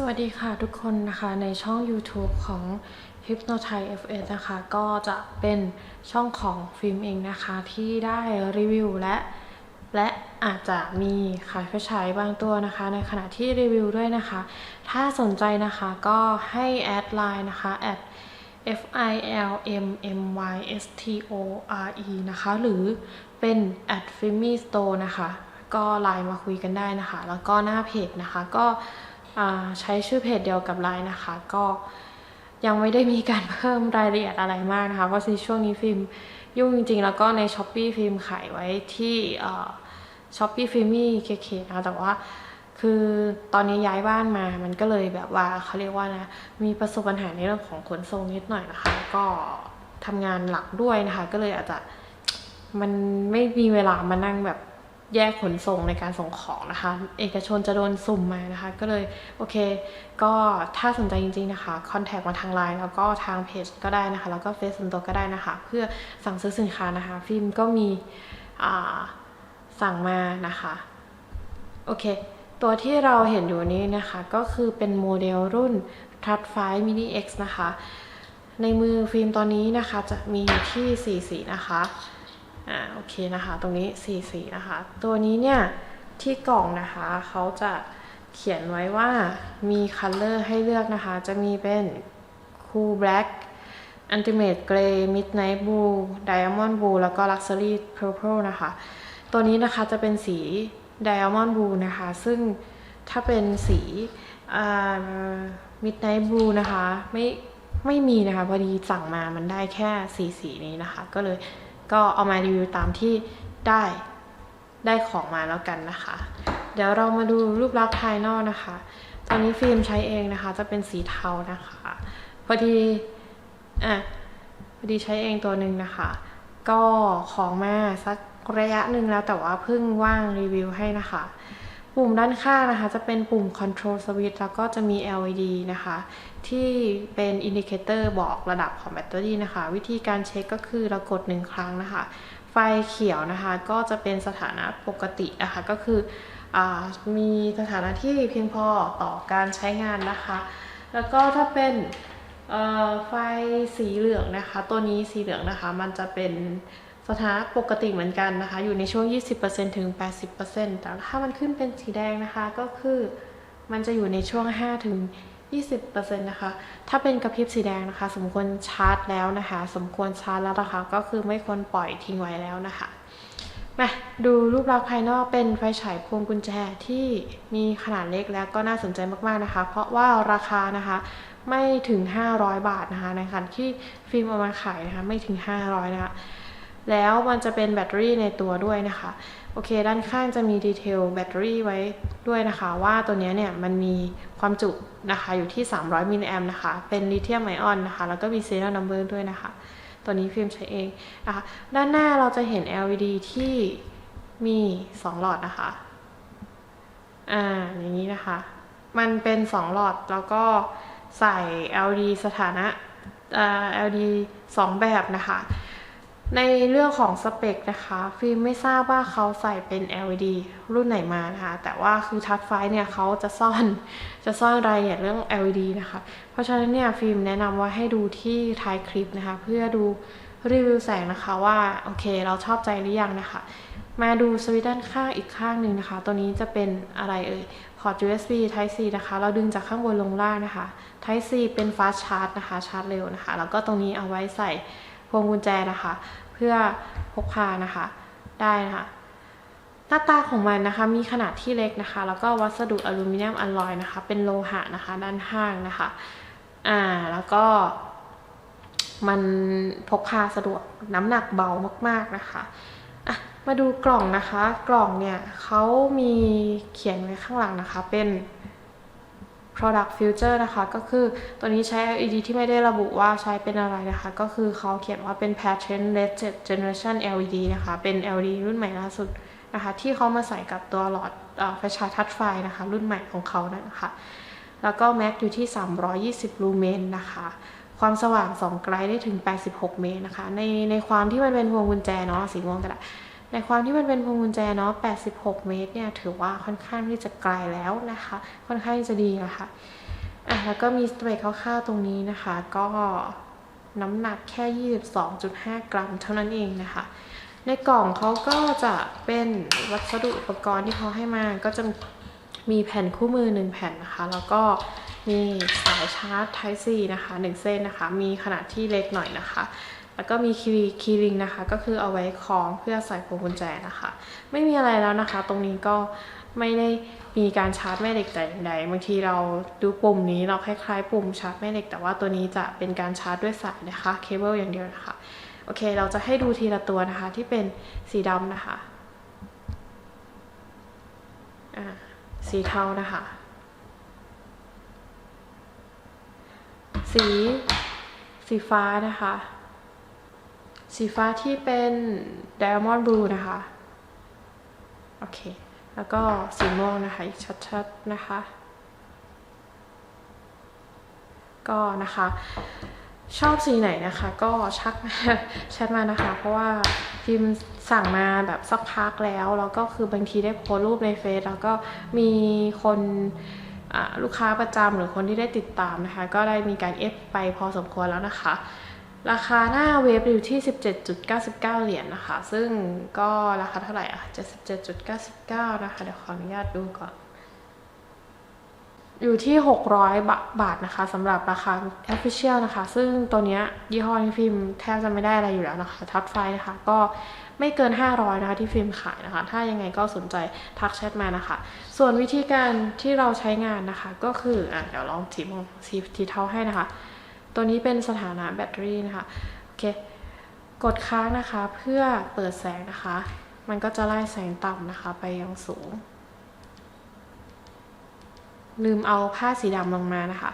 สวัสดีค่ะทุกคนนะคะในช่อง YouTube ของ Hypnotize FS นะคะ ก็จะเป็นช่องของฟิล์มเองนะคะ ที่ได้รีวิวและ และอาจจะมีขายไฟฉายบางตัวนะคะ ในขณะที่รีวิวด้วยนะคะ ถ้าสนใจนะคะก็ให้แอดไลน์นะคะ at f i l m m y s t o r e นะคะ หรือเป็น at f i l m y store นะคะ ก็ไลน์มาคุยกันได้นะคะ แล้วก็หน้าเพจนะคะก็ ใช้ชื่อเพจเดียวกับไลน์นะคะ ก็ยังไม่ได้มีการเพิ่มรายละเอียดอะไรมากนะคะ เพราะในช่วงนี้ฟิล์มยุ่งจริงๆ แล้วก็ใน s h อ p e e ฟิล์มขายไว้ที่ช้อปปี้ฟิล์มี่เคเคนะคะแต่ว่าคือตอนนี้ย้ายบ้านมา มันก็เลยแบบว่าเขาเรียกว่านะ มีประสบปัญหาในเรื่องของขนส่งนิดหน่อยนะคะ ก็ทำงานหลักด้วยนะคะ ก็เลยอาจจะมันไม่มีเวลามานั่งแบบ แยกขนส่งในการส่งของนะคะ เอกชนจะโดนสุ่มมานะคะ ก็เลยโอเค ก็ถ้าสนใจจริงๆนะคะคอนแทคมาทางไลน์แล้วก็ทางเพจก็ได้นะคะ แล้วก็เฟซส่วนตัวก็ได้นะคะ เพื่อสั่งซื้อสินค้านะคะ ฟิล์มก็มีสั่งมานะคะโอเค ตัวที่เราเห็นอยู่นี้นะคะ ก็คือเป็นโมเดลรุ่น t r u s 5 Mini X นะคะ ในมือฟิล์มตอนนี้นะคะจะมีอยู่ที่4สีนะคะ อ่าโอเคนะคะ ตรงนี้4สีนะคะ ตัวนี้เนี่ยที่กล่องนะคะเขาจะเขียนไว้ว่ามีคัลเลอร์ให้เลือกนะคะ จะมีเป็น Cool Black Ultimate Grey Midnight Blue Diamond Blue แล้วก็ Luxury Purple นะคะ ตัวนี้นะคะจะเป็นสี Diamond Blue นะคะ ซึ่งถ้าเป็นสีมิดไนท์บลูนะคะ ไม่ไม่มีนะคะ พอดีสั่งมามันได้แค่สีสีนี้นะคะ ก็เลย ก็เอามารีวิวตามที่ได้ได้ของมาแล้วกันนะคะ เดี๋ยวเรามาดูรูปลักษณ์ภายนอกนะคะ ตอนนี้ฟิล์มใช้เองนะคะ จะเป็นสีเทานะคะ พอดีอะพอดีใช้เองตัวหนึ่งนะคะ ก็ของมาสักระยะหนึ่งแล้วแต่ว่าเพิ่งว่างรีวิวให้นะคะ ปุ่มด้านข้างนะคะ จะเป็นปุ่ม control switch แล้วก็จะมี LED นะคะ ที่เป็นอินดิเคเตอร์บอกระดับของแบตเตอรี่นะคะ วิธีการเช็คก็คือเรากดหนึ่งครั้งนะคะ ไฟเขียวนะคะ ก็จะเป็นสถานะปกตินะคะก็คืออมีสถานะที่เพียงพอต่อการใช้งานนะคะ แล้วก็ถ้าเป็นไฟสีเหลืองนะคะ ตัวนี้สีเหลืองนะคะ มันจะเป็น สถานะปกติเหมือนกันนะคะ อยู่ในช่วง 20%ถึง 80%แต่ถ้ามันขึ้นเป็นสีแดงนะคะก็คือมันจะอยู่ในช่วง 5 ถึง 20%นะคะ ถ้าเป็นกระพริบสีแดงนะคะ สมควรชาร์จแล้วนะคะ สมควรชาร์จแล้วนะคะก็คือไม่ควรปล่อยทิ้งไว้แล้วนะคะมาดูรูปลักษณ์ภายนอกเป็นไฟฉายพวงกุญแจที่มีขนาดเล็กแล้วก็น่าสนใจมากๆนะคะ เพราะว่าราคานะคะไม่ถึง 500 บาทนะคะในขณะที่ฟิล์มเอามาขายนะคะไม่ถึง 500นะคะ แล้วมันจะเป็นแบตเตอรี่ในตัวด้วยนะคะ โอเค ด้านข้างจะมีดีเทลแบตเตอรี่ไว้ด้วยนะคะ ว่าตัวนี้เนี่ยมันมีความจุนะคะอยู่ที่ 300มิลลิแอมนะคะ เป็นลิเธียมไอออนนะคะ แล้วก็มีเซรัมนัมเบอร์ด้วยนะคะ ตัวนี้ฟิล์มใช้เองนะคะ ด้านหน้าเราจะเห็น LED ที่มี 2 หลอดนะคะ อ่า อย่างนี้นะคะ มันเป็น 2 หลอดแล้วก็ใส่ LED สถานะ LED 2 แบบนะคะ ในเรื่องของสเปคนะคะฟิล์มไม่ทราบว่าเขาใส่เป็น LED รุ่นไหนมานะคะแต่ว่าคือทัชไฟเนี่ยเขาจะซ่อนจะซ่อนรายละเอียดเรื่อง LED นะคะเพราะฉะนั้นเนี่ยฟิล์มแนะนำว่าให้ดูที่ท้ายคลิปนะคะ เพื่อดูรีวิวแสงนะคะว่า โอเคเราชอบใจหรือยังนะคะ มาดูสวิตช์ด้านข้างอีกข้างหนึ่งนะคะ ตัวนี้จะเป็นอะไรเอ่ยพอร์ต USB Type C นะคะ เราดึงจากข้างบนลงล่างนะคะ Type C เป็น Fast Charge นะคะชาร์จเร็วนะคะ แล้วก็ตรงนี้เอาไว้ใส่ พวงกุญแจนะคะ เพื่อพกพานะคะได้นะคะหน้าตาของมันนะคะมีขนาดที่เล็กนะคะ แล้วก็วัสดุอลูมิเนียมอลลอยนะคะ เป็นโลหะนะคะ ด้านข้างนะคะอ่าแล้วก็ มันพกพาสะดวกน้ำหนักเบามาก ๆนะคะอะมาดูกล่องนะคะ กล่องเนี่ยเขามีเขียนไว้ข้างหลังนะคะเป็น product future นะคะ ก็คือตัวนี้ใช้ LED ที่ไม่ได้ระบุว่าใช้เป็นอะไรนะคะ ก็คือเขาเขียนว่าเป็น pattern red generation LED นะคะ เป็น LED รุ่นใหม่ล่าสุดนะคะ ที่เขามาใส่กับตัวหลอดไฟฉายทัชไฟนะคะ รุ่นใหม่ของเขานะคะแล้วก็แม็กอยู่ที่ 320 ลูเมนนะคะ ความสว่างส่องไกลได้ถึง 86 เมตรนะคะ ในในความที่มันเป็นพวงกุญแจเนาะสีม่วงก็ได้ ในความที่มันเป็นพวงกุญแจเนาะ 86 เมตรเนี่ย ถือว่าค่อนข้างที่จะไกลแล้วนะคะ ค่อนข้างจะดีนะคะอะแล้วก็มีสเตรทคร่าวๆตรงนี้นะคะ ก็น้ำหนักแค่ 22.5 กรัมเท่านั้นเองนะคะ ในกล่องเขาก็จะเป็นวัสดุอุปกรณ์ที่เขาให้มา ก็จะมีแผ่นคู่มือ 1 แผ่นนะคะ แล้วก็มีสายชาร์จ Type C นะคะ 1 เส้นนะคะ มีขนาดที่เล็กหน่อยนะคะ แล้วก็มีคีย์คีย์ริงนะคะ ก็คือเอาไว้คล้องเพื่อใส่พวงกุญแจนะคะ ไม่มีอะไรแล้วนะคะ ตรงนี้ก็ไม่ได้มีการชาร์จแม่เหล็กแต่อย่างใดบางทีเราดูปุ่มนี้เราคล้ายๆ ปุ่มชาร์จแม่เหล็ก แต่ว่าตัวนี้จะเป็นการชาร์จด้วยสายนะคะเคเบิลอย่างเดียวนะคะโอเค เราจะให้ดูทีละตัวนะคะที่เป็นสีดำนะคะสีเทานะคะ สีสีฟ้านะคะ สีฟ้าที่เป็น Diamond Blue นะคะ โอเค แล้วก็สีม่วงนะคะ อีกชัดๆนะคะ ก็นะคะชอบสีไหนนะคะ ก็ชักแชทมานะคะ เพราะว่าพิมสั่งมาแบบสักพักแล้ว แล้วก็คือบางทีได้โพสรูปในเฟซแล้วก็มีคนลูกค้าประจำหรือคนที่ได้ติดตามนะคะ ก็ได้มีการเอฟไปพอสมควรแล้วนะคะ ราคาหน้าเว็บอยู่ที่ 17.99 เหรียญนะคะ ซึ่งก็ราคาเท่าไหร่อะ 77.99 นะคะ เดี๋ยวขออนุญาตดูก่อน อยู่ที่ 600 บาบาทนะคะสำหรับราคา Official นะคะ ซึ่งตัวเนี้ยยี่ห้อนี้ฟิล์มแทบจะไม่ได้อะไรอยู่แล้วนะคะ ทัดไฟนะคะ ก็ไม่เกิน 500 นะคะที่ฟิล์มขายนะคะ ถ้ายังไงก็สนใจทักแชทมานะคะ ส่วนวิธีการที่เราใช้งานนะคะ ก็คืออะเดี๋ยวลองสีม่วงสีทีเทาให้นะคะ ตัวนี้เป็นสถานะแบตเตอรี่นะคะ โอเค กดค้างนะคะเพื่อเปิดแสงนะคะ มันก็จะไล่แสงต่ำนะคะไปยังสูง ลืมเอาผ้าสีดำลงมานะคะ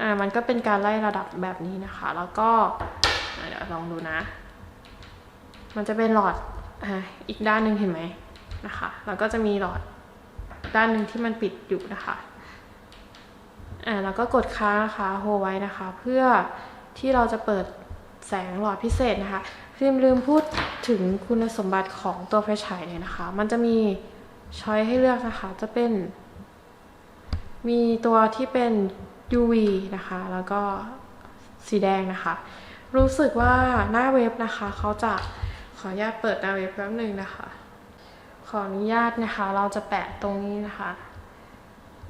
อ่า มันก็เป็นการไล่ระดับแบบนี้นะคะ แล้วก็เดี๋ยวลองดูนะ มันจะเป็นหลอดอ่าอีกด้านหนึ่งเห็นไหมนะคะ แล้วก็จะมีหลอดด้านหนึ่งที่มันปิดอยู่นะคะ อ่าแล้วก็กดค้างนะคะโฮไว้นะคะ เพื่อที่เราจะเปิดแสงหลอดพิเศษนะคะล์มลืมพูดถึงคุณสมบัติของตัวไฟฉายเนี่ยนะคะ มันจะมีช้อยให้เลือกนะคะ จะเป็น มีตัวที่เป็น UV นะคะ แล้วก็สีแดงนะคะ รู้สึกว่าหน้าเว็บนะคะ เขาจะขออนุญาตเปิดหน้าเว็บแป๊บหนึ่งนะคะ ขออนุญาตนะคะ เราจะแปะตรงนี้นะคะ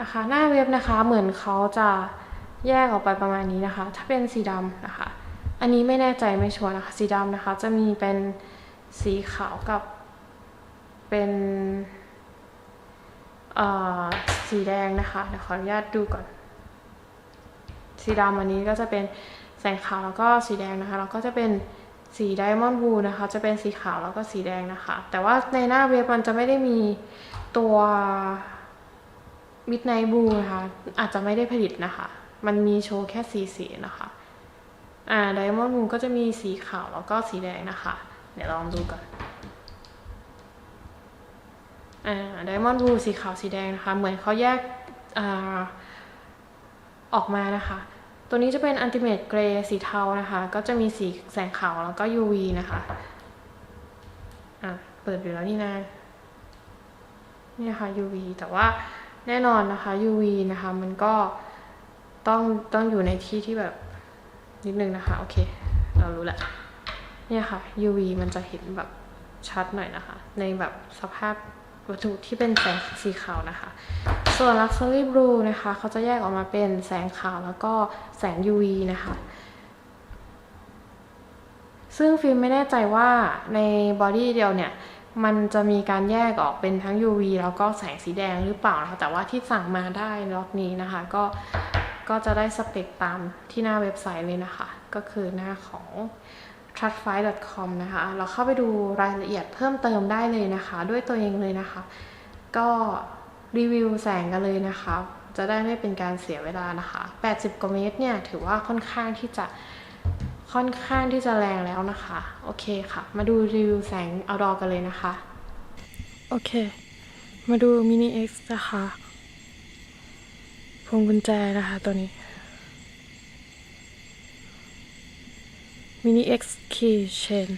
นะคะ หน้าเว็บนะคะเหมือนเขาจะแยกออกไปประมาณนี้นะคะ ถ้าเป็นสีดำนะคะ อันนี้ไม่แน่ใจไม่ชัวร์นะคะ สีดำนะคะ จะมีเป็นสีขาวกับเป็นสีแดงนะคะเดี๋ยวขออนุญาตดูก่อน สีดำอันนี้ก็จะเป็นแสงขาวแล้วก็สีแดงนะคะแล้วก็จะเป็นสีไดมอนด์บลูนะคะ จะเป็นสีขาวแล้วก็สีแดงนะคะ แต่ว่าในหน้าเว็บมันจะไม่ได้มีตัว Midnight Blue นะคะ อาจจะไม่ได้ผลิตนะคะ มันมีโชว์แค่สีสีนะคะ อ่า Diamond Blue ก็จะมีสีขาวแล้วก็สีแดงนะคะ เดี๋ยวลองดูก่อนอ่า Diamond Blue สีขาวสีแดงนะคะ เหมือนเขาแยกอ่าออกมานะคะ ตัวนี้จะเป็น Ultimate Gray สีเทานะคะ ก็จะมีสีแสงขาวแล้วก็ UV นะคะอ่าเปิดอยู่แล้วนี่นะนี่นะคะ UV แต่ว่า แน่นอนนะคะ UV นะคะ มันก็ต้องต้องอยู่ในที่ที่แบบนิดนึงนะคะ โอเค เรารู้แหละเนี่ยค่ะ UV มันจะเห็นแบบชัดหน่อยนะคะ ในแบบสภาพวัตถุที่เป็นแสงสีขาวนะคะ ส่วน Luxury Blue นะคะ เขาจะแยกออกมาเป็นแสงขาวแล้วก็แสง UV นะคะ ซึ่งฟิล์มไม่แน่ใจว่าในบอดี้เดียวเนี่ย มันจะมีการแยกออกเป็นทั้ง UV แล้วก็แสงสีแดงหรือเปล่านะคะแต่ว่าที่สั่งมาได้ล็อตนี้นะคะ ก็ก็จะได้สเปคตามที่หน้าเว็บไซต์เลยนะคะ ก็คือหน้าของ trustfile.com นะคะ เราเข้าไปดูรายละเอียดเพิ่มเติมได้เลยนะคะ ด้วยตัวเองเลยนะคะ ก็รีวิวแสงกันเลยนะคะ จะได้ไม่เป็นการเสียเวลานะคะ 80กว่าเมตรเนี่ยถือว่าค่อนข้างที่จะ ค่อนข้างที่จะแรงแล้วนะคะ โอเคค่ะ มาดูรีวิวแสง outdoor กันเลยนะคะ โอเค มาดู mini X นะคะพวงกุญแจนะคะตัวนี้ mini X key chain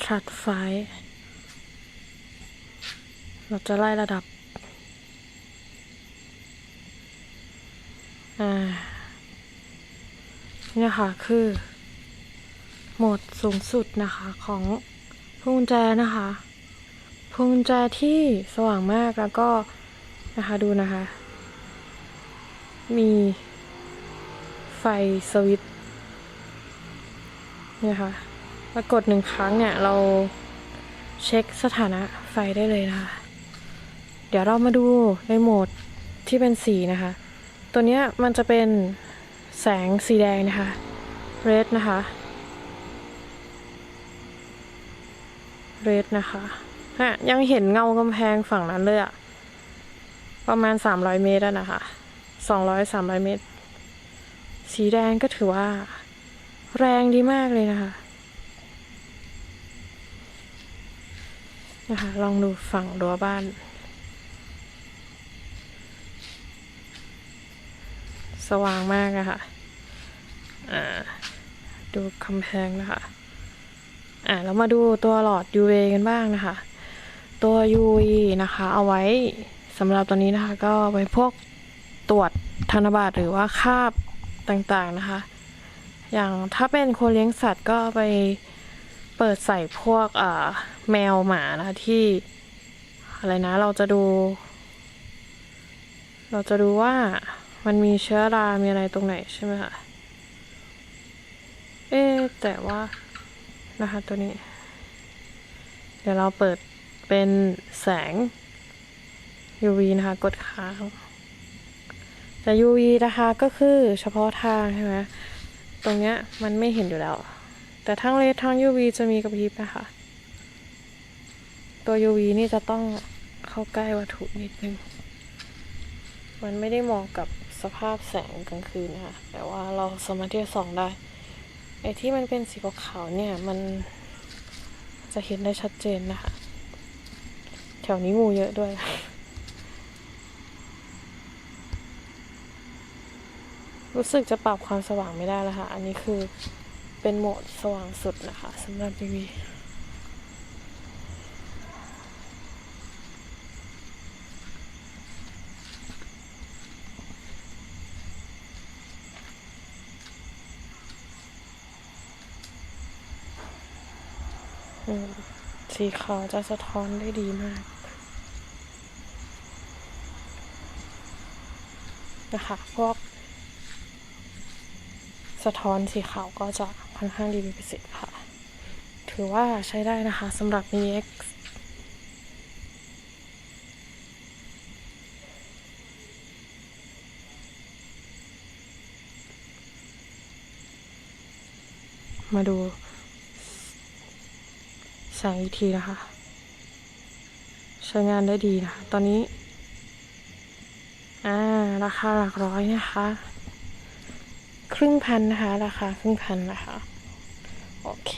trust file เราจะไล่ระดับ อ่า นี่นะคะคือ โหมดสูงสุดนะคะของพวงแจนะคะพวงแจที่สว่างมากแล้วก็นะคะดูนะคะ มีไฟสวิตเนี่ยค่ะแล้วกดหนึ่งครั้งเนี่ยเราเช็คสถานะไฟได้เลยนะคะ เดี๋ยวเรามาดูในโหมดที่เป็นสีนะคะ ตัวเนี้ยมันจะเป็น แสงสีแดงนะคะ red นะคะ red นะคะฮะยังเห็นเงากำแพงฝั่งนั้นเลยอะประมาณ 300 เมตรอะนะคะ 200 300 เมตร สีแดงก็ถือว่า แรงดีมากเลยนะคะนะคะ ลองดูฝั่งรั้วบ้าน สว่างมากอะค่ะดูกำแพงนะคะอ่าแล้วมาดูตัวหลอด UV กันบ้างนะคะ ตัว UV นะคะ เอาไว้สำหรับตัวนี้นะคะ ก็ไว้พวกตรวจธนบัตรหรือว่าคาบต่างๆนะคะ อย่างถ้าเป็นคนเลี้ยงสัตว์ก็ไปเปิดใส่พวกแมวหมานะคะที่อะไรนะเราจะดู เราจะดูว่า มันมีเชื้อรา มีอะไรตรงไหนใช่ไหมคะ เอ๊แต่ว่านะคะตัวนี้ เดี๋ยวเราเปิดเป็นแสง UV นะคะ กดค้าง แต่ UV นะคะก็คือเฉพาะทางใช่ไหมตรงเนี้ยมันไม่เห็นอยู่แล้ว แต่ทั้งเลททั้ง UV จะมีกระพริบนะคะ ตัว UV นี่จะต้องเข้าใกล้วัตถุนิดนึง มันไม่ได้เหมาะกับ สภาพแสงกลางคืนนะคะแต่ว่าเราสามารถที่จะส่องได้ไอ้ที่มันเป็นสีขาวเนี่ยมันจะเห็นได้ชัดเจนนะคะ แถวนี้งูเยอะด้วย รู้สึกจะปรับความสว่างไม่ได้แล้วค่ะ อันนี้คือเป็นโหมดสว่างสุดนะคะสำหรับทีวี สีขาวจะสะท้อนได้ดีมากนะคะพวกสะท้อนสีขาวก็จะค่อนข้างดีเป็นพิเศษค่ะ ถือว่าใช้ได้นะคะสำหรับ Mi X มาดู งอีกทีนะคะ ใช้งานได้ดีนะคะ ตอนนี้ อ่า ราคาหลักร้อยนะคะ ครึ่งพันนะคะ ราคาครึ่งพันนะคะ โอเค